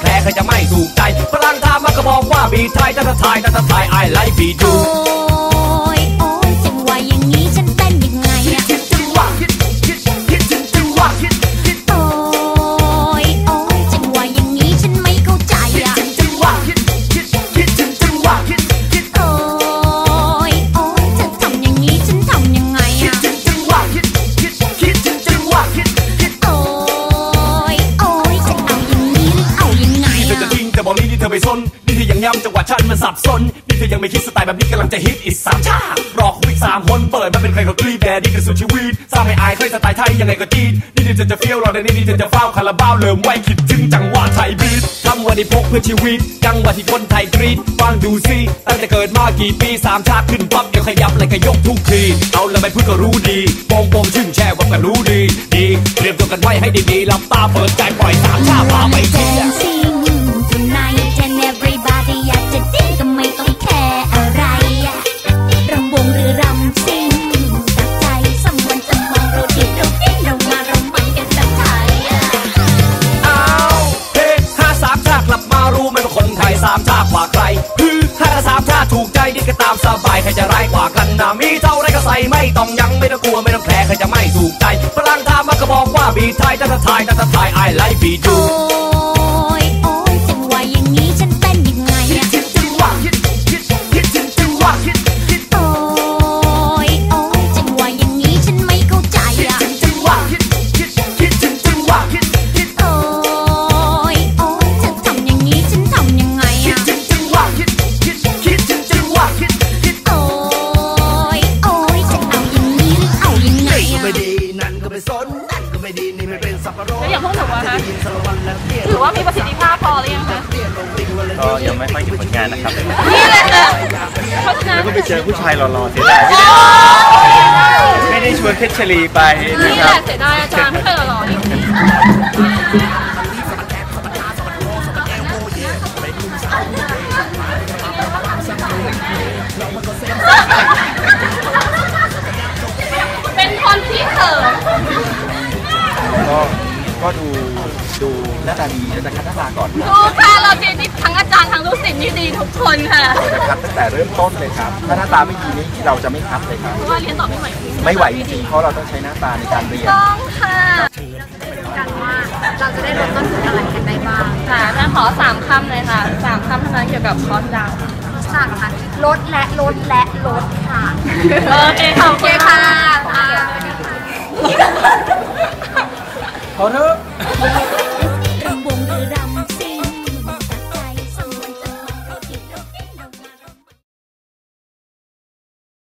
แค่ใครจะไม่ถูกใจฝรั่งทามมาก็บอกว่าบีไทยถ้าทายถ้าทาย I like beat โอ้ you ย อยังย้ำจังหวะฉันมันสับสน นี่เธอยังไม่คิดสไตล์แบบนี้กำลังจะฮิตอีกสามชาติรอคุยสามคนเปิดมาเป็นใครก็กรีดแดดดี้กันสุดชีวิตสร้างให้อายเคยสไตล์ไทยยังไงก็จีดนี่เธอจะเฟี้ยวรอแต่นี่นี่เธอจะเฝ้าคาราบาวเริ่มไว้คิดถึงจังหวะไทยบีททำวันนี้พกเพื่อชีวิต จังหวะที่คนไทยกรีดฟังดูซิตั้งแต่เกิดมากี่ปีสามชาติขึ้นปั๊บเดี๋ยวขยับเลยก็ยกทุกทีเอาล้วไม่พูดก็รู้ดีโปงโปงชื่นแช่ว่ากันรู้ดีดีเตรียมตัวกันไว้ให้ดีๆหลับตาเปิดใจปล่อยสามชาพาไปเที่ยว ว่าใครฮือถ้าสามชาติถูกใจนี่ก็ตามสบายใครจะร้ายกว่ากันนะมีเท่าไรก็ใส่ไม่ต้องยังไม่ต้องกลัวไม่ต้องแพรใครจะไม่ถูกใจพลังทามันก็บอกว่าบีไทยถ้าทายถ้าทายไอไลฟ์บีจู ก็ไม่ดีนี่ไม่เป็นสับปะรดแล้วอย่างพวกหนูอะคะยินสารวันแล้วเตี้ยถือว่ามีประสิทธิภาพพอหรือยังคะเตี้ยลงดิ่งวันละก็ยังไม่ค่อยเห็นผลงานนะครับนี่แหละค่ะเพราะฉะนั้นแล้วก็ไปเจอผู้ชายหล่อๆเสียดายไม่ได้ชวนเพชรชลีไปนะนี่คแหรัละบเสียดายอาจารย์ไม่เคยหล่อๆนี่เป็น ดูหน้าตาดีแล้วจะคัดหน้าตาก่อนดูค่ะเราเจนี่ทั้งอาจารย์ทั้งลูกศิษย์นี่ดีทุกคนค่ะจะคัดตั้งแต่เริ่มต้นเลยครับถ้าหน้าตาไม่ดีนี่เราจะไม่คัดเลยครับเพราะว่าเรียนต่อไม่ไหวจริงไม่ไหวจริงๆเพราะเราต้องใช้หน้าตาในการเรียนต้องค่ะกันว่าเราจะได้ลดต้นทุนอะไรกันได้บ้างค่ะอาจารย์ขอสามคำเลยค่ะสามคำเท่านั้นเกี่ยวกับคอร์สดาวสามค่ะลดและลดและลดค่ะโอเคขอบโอเคคุณค่ะค่ะอ่าขอเถอะ